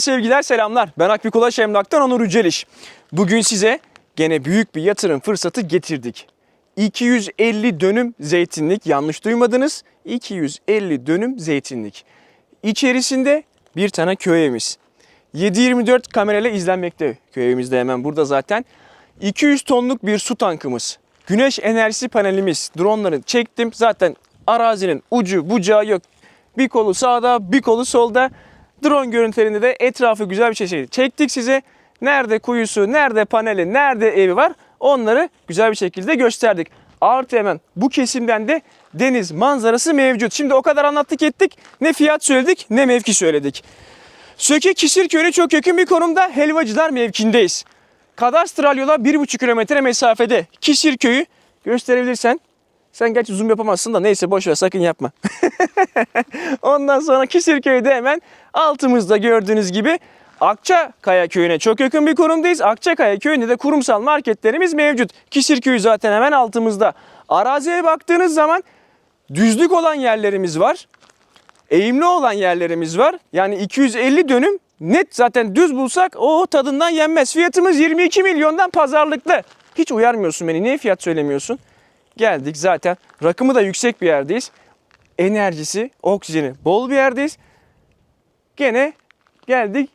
Sevgiler selamlar. Ben Akbik Ulaş Emlak'tan Onur Yüceliş. Bugün size gene büyük bir yatırım fırsatı getirdik. 250 dönüm zeytinlik yanlış duymadınız. 250 dönüm zeytinlik. İçerisinde bir tane köy evimiz. 7-24 kamerayla izlenmekte. Köy evimiz de hemen burada zaten. 200 tonluk bir su tankımız. Güneş enerjisi panelimiz. Dronları çektim. Zaten arazinin ucu bucağı yok. Bir kolu sağda, bir kolu solda. Drone görüntülerinde de etrafı güzel bir şey çektik size. Nerede kuyusu, nerede paneli, nerede evi var onları güzel bir şekilde gösterdik. Artı hemen bu kesimden de deniz manzarası mevcut. Şimdi o kadar anlattık ettik. Ne fiyat söyledik ne mevki söyledik. Söke Kisirköy'e çok yakın bir konumda Helvacılar mevkindeyiz. Kadastral yola 1,5 kilometre mesafede Kisirköy'ü gösterebilirsen. Sen gerçi zoom yapamazsın da neyse boş ver sakın yapma. Ondan sonra Kisirköy'de hemen altımızda gördüğünüz gibi Akçakaya köyüne çok yakın bir konumdayız. Akçakaya köyünde de kurumsal marketlerimiz mevcut. Kisirköy zaten hemen altımızda. Araziye baktığınız zaman düzlük olan yerlerimiz var. Eğimli olan yerlerimiz var. Yani 250 dönüm net zaten düz bulsak o tadından yenmez. Fiyatımız 22 milyondan pazarlıklı. Hiç uyarmıyorsun beni. Niye fiyat söylemiyorsun? Geldik zaten. Rakımı da yüksek bir yerdeyiz. Enerjisi, oksijeni bol bir yerdeyiz. Gene geldik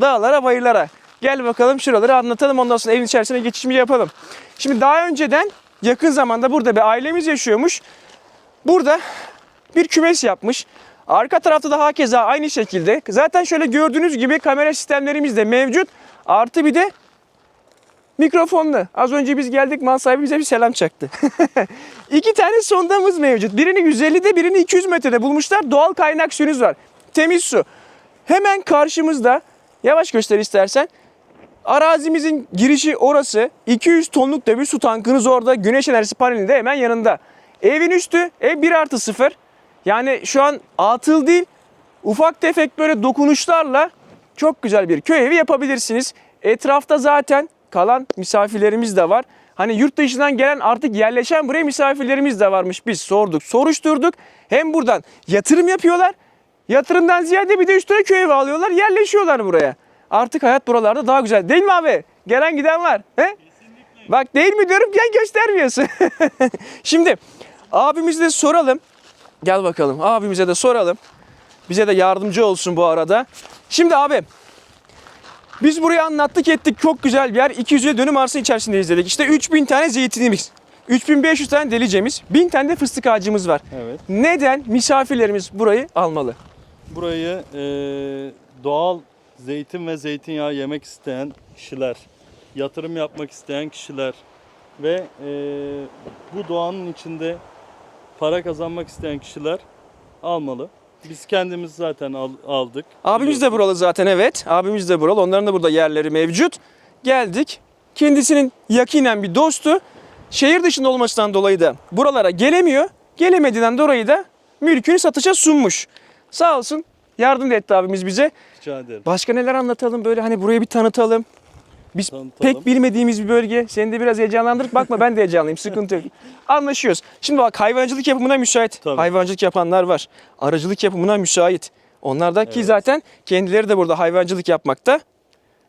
dağlara bayırlara. Gel bakalım şuraları anlatalım ondan sonra evin içerisine geçişimi yapalım. Şimdi daha önceden yakın zamanda burada bir ailemiz yaşıyormuş. Burada bir kümes yapmış. Arka tarafta da hakeza aynı şekilde. Zaten şöyle gördüğünüz gibi kamera sistemlerimiz de mevcut. Artı bir de mikrofonlu. Az önce biz geldik mal sahibi bize bir selam çaktı. İki tane sondamız mevcut. Birini 150'de birini 200 metrede bulmuşlar. Doğal kaynak suyunuz var. Temiz su. Hemen karşımızda yavaş göster istersen. Arazimizin girişi orası. 200 tonluk da bir su tankınız orada. Güneş enerjisi paneli de hemen yanında. Evin üstü ev 1 artı 0. Yani şu an atıl değil. Ufak tefek böyle dokunuşlarla çok güzel bir köy evi yapabilirsiniz. Etrafta zaten kalan misafirlerimiz de var. Hani yurt dışından gelen artık yerleşen buraya misafirlerimiz de varmış. Biz sorduk, soruşturduk. Hem buradan yatırım yapıyorlar. Yatırımdan ziyade bir de üstüne köy evi alıyorlar. Yerleşiyorlar buraya. Artık hayat buralarda daha güzel. Değil mi abi? Gelen giden var. He? Bak değil mi diyorum gel göstermiyorsun. Şimdi abimize soralım. Gel bakalım abimize de soralım. Bize de yardımcı olsun bu arada. Şimdi abi biz burayı anlattık ettik. Çok güzel bir yer. 250 dönüm arsa içerisinde izledik. İşte 3000 tane zeytinimiz. 3500 tane delicemiz. 1000 tane de fıstık ağacımız var. Evet. Neden misafirlerimiz burayı almalı? Burayı e, doğal zeytin ve zeytinyağı yemek isteyen kişiler, yatırım yapmak isteyen kişiler ve e, bu doğanın içinde para kazanmak isteyen kişiler almalı. Biz kendimiz zaten al- aldık. Abimiz de buralı zaten evet. Abimiz de buralı. Onların da burada yerleri mevcut. Geldik. Kendisinin yakinen bir dostu. Şehir dışında olmasından dolayı da buralara gelemiyor. Gelemediğinden dolayı da mülkünü satışa sunmuş. Sağ olsun yardım da etti abimiz bize. Rica ederim. Başka neler anlatalım böyle hani burayı bir tanıtalım. Biz Tanıtalım. pek bilmediğimiz bir bölge. Seni de biraz heyecanlandırıp bakma ben de heyecanlıyım sıkıntı yok. Anlaşıyoruz. Şimdi bak hayvancılık yapımına müsait. Tabii. Hayvancılık yapanlar var. Aracılık yapımına müsait. Onlar da ki Evet. zaten kendileri de burada hayvancılık yapmakta.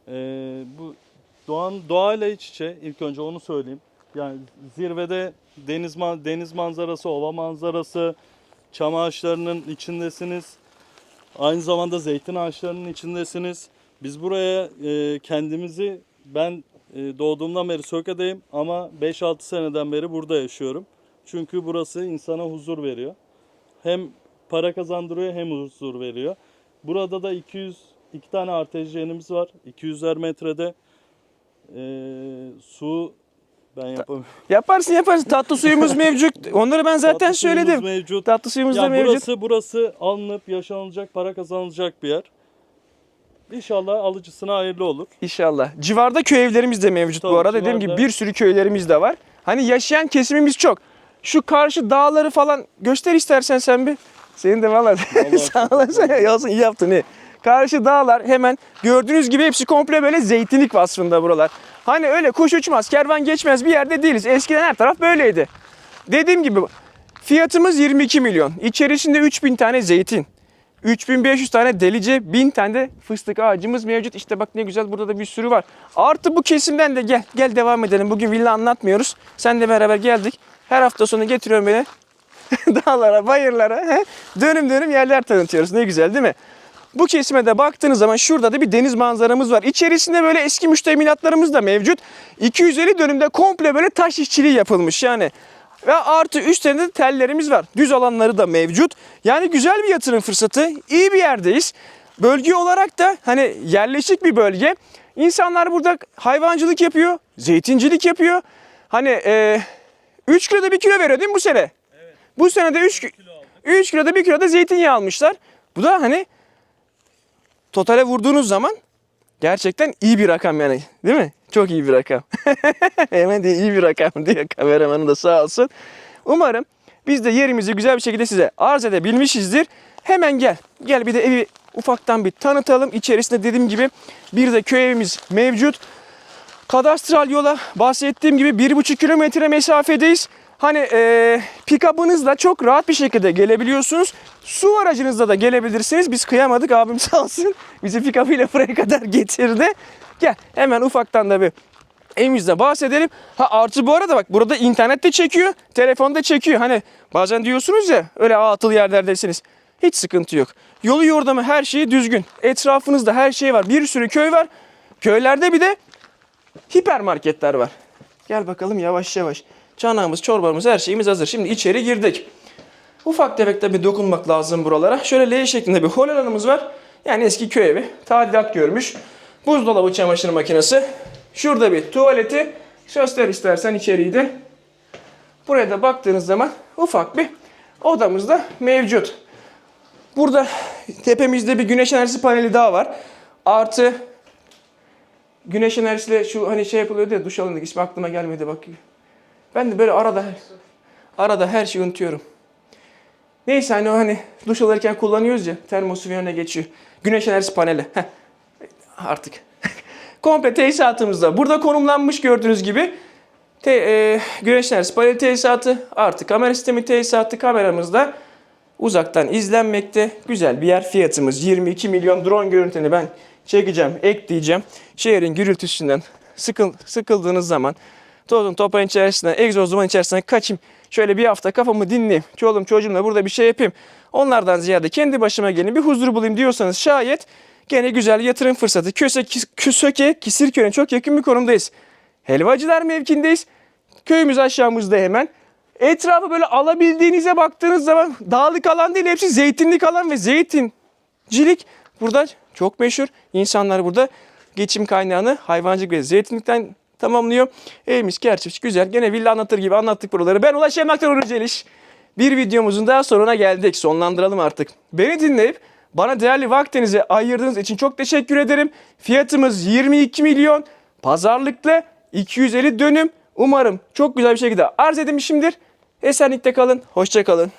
E, bu doğan doğayla iç içe ilk önce onu söyleyeyim. Yani zirvede deniz man- deniz manzarası, ova manzarası, çam ağaçlarının içindesiniz. Aynı zamanda zeytin ağaçlarının içindesiniz. Biz buraya e, kendimizi ben e, doğduğumdan beri Söke'deyim ama 5-6 seneden beri burada yaşıyorum. Çünkü burası insana huzur veriyor. Hem para kazandırıyor hem huzur veriyor. Burada da 200 iki tane artezyenimiz var. 200'ler metrede e, su ben yapamıyorum. Yaparsın yaparsın. Tatlı suyumuz mevcut. Onları ben zaten Tatlı suyumuz söyledim. Mevcut. Tatlı suyumuz da Yani mevcut. burası burası alınıp yaşanılacak, para kazanılacak bir yer. İnşallah alıcısına hayırlı olur. İnşallah. Civarda köy evlerimiz de mevcut bu Tabii, arada. Dediğim gibi civarda. bir sürü köylerimiz de var. Hani yaşayan kesimimiz çok. Şu karşı dağları falan göster istersen sen bir. Senin de valla sağ olasın. Olsun iyi yaptın iyi. Karşı dağlar hemen gördüğünüz gibi hepsi komple böyle zeytinlik vasfında buralar. Hani öyle kuş uçmaz, kervan geçmez bir yerde değiliz. Eskiden her taraf böyleydi. Dediğim gibi fiyatımız 22 milyon. İçerisinde 3000 tane zeytin. 3500 tane delice, 1000 tane de fıstık ağacımız mevcut. İşte bak ne güzel burada da bir sürü var. Artı bu kesimden de gel. Gel devam edelim. Bugün villa anlatmıyoruz. Sen de beraber geldik. Her hafta sonu getiriyorum beni dağlara, bayırlara dönüm dönüm yerler tanıtıyoruz. Ne güzel değil mi? Bu kesime de baktığınız zaman şurada da bir deniz manzaramız var. İçerisinde böyle eski müştemilatlarımız da mevcut. 250 dönümde komple böyle taş işçiliği yapılmış yani. Ve artı üstlerinde de tellerimiz var. Düz alanları da mevcut. Yani güzel bir yatırım fırsatı. İyi bir yerdeyiz. Bölge olarak da hani yerleşik bir bölge. İnsanlar burada hayvancılık yapıyor, zeytincilik yapıyor. Hani e, 3 kiloda 1 kilo veriyor değil mi bu sene? Bu sene de 3 3 kiloda 1 kiloda zeytinyağı almışlar. Bu da hani totale vurduğunuz zaman gerçekten iyi bir rakam yani. Değil mi? Çok iyi bir rakam. Hemen de iyi bir rakam diyor kameramanı da sağ olsun. Umarım biz de yerimizi güzel bir şekilde size arz edebilmişizdir. Hemen gel. Gel bir de evi ufaktan bir tanıtalım. İçerisinde dediğim gibi bir de köy evimiz mevcut. Kadastral yola bahsettiğim gibi 1,5 kilometre mesafedeyiz. Hani e, pick-up'ınızla çok rahat bir şekilde gelebiliyorsunuz. Su aracınızla da gelebilirsiniz. Biz kıyamadık abim sağ olsun. Bizi pick-up ile buraya kadar getirdi. Gel hemen ufaktan da bir evimizde bahsedelim. Ha artı bu arada bak burada internette çekiyor, telefonda çekiyor. Hani bazen diyorsunuz ya öyle atıl yerlerdesiniz. Hiç sıkıntı yok. Yolu yordamı her şeyi düzgün. Etrafınızda her şey var. Bir sürü köy var. Köylerde bir de hipermarketler var. Gel bakalım yavaş yavaş. Çanağımız, çorbamız, her şeyimiz hazır. Şimdi içeri girdik. Ufak tefek bir dokunmak lazım buralara. Şöyle L şeklinde bir hol alanımız var. Yani eski köy evi. Tadilat görmüş. Buzdolabı çamaşır makinesi. Şurada bir tuvaleti. Göster istersen içeriği de. Buraya da baktığınız zaman ufak bir odamız da mevcut. Burada tepemizde bir güneş enerjisi paneli daha var. Artı güneş enerjisiyle şu hani şey yapılıyordu ya duş alındık ismi aklıma gelmedi bak. Ben de böyle arada arada her şeyi unutuyorum. Neyse hani o hani duş alırken kullanıyoruz ya termosu yönüne geçiyor. Güneş enerjisi paneli. Heh. Artık. Komple tesisatımızda burada konumlanmış gördüğünüz gibi. Te, e, güneş enerjisi paneli tesisatı artı kamera sistemi tesisatı kameramızda uzaktan izlenmekte. Güzel bir yer. Fiyatımız 22 milyon drone görüntülerini ben çekeceğim, ekleyeceğim. Şehrin gürültüsünden sıkıl, sıkıldığınız zaman tozun toprağın içerisinden, egzoz duman içerisinden kaçayım. Şöyle bir hafta kafamı dinleyeyim. Çoluğum çocuğumla burada bir şey yapayım. Onlardan ziyade kendi başıma gelin bir huzur bulayım diyorsanız şayet gene güzel yatırım fırsatı. Köse, Kösöke, Kisirköy'e çok yakın bir konumdayız. Helvacılar mevkindeyiz. Köyümüz aşağımızda hemen. Etrafı böyle alabildiğinize baktığınız zaman dağlık alan değil hepsi zeytinlik alan ve zeytincilik burada çok meşhur. İnsanlar burada geçim kaynağını hayvancılık ve zeytinlikten tamamlıyor. Evimiz gerçekten güzel. Gene villa anlatır gibi anlattık buraları. Ben Ulaş Emlak'tan Onur. Bir videomuzun daha sonuna geldik. Sonlandıralım artık. Beni dinleyip bana değerli vaktinizi ayırdığınız için çok teşekkür ederim. Fiyatımız 22 milyon. Pazarlıklı 250 dönüm. Umarım çok güzel bir şekilde arz edilmişimdir. Esenlikte kalın. Hoşça kalın.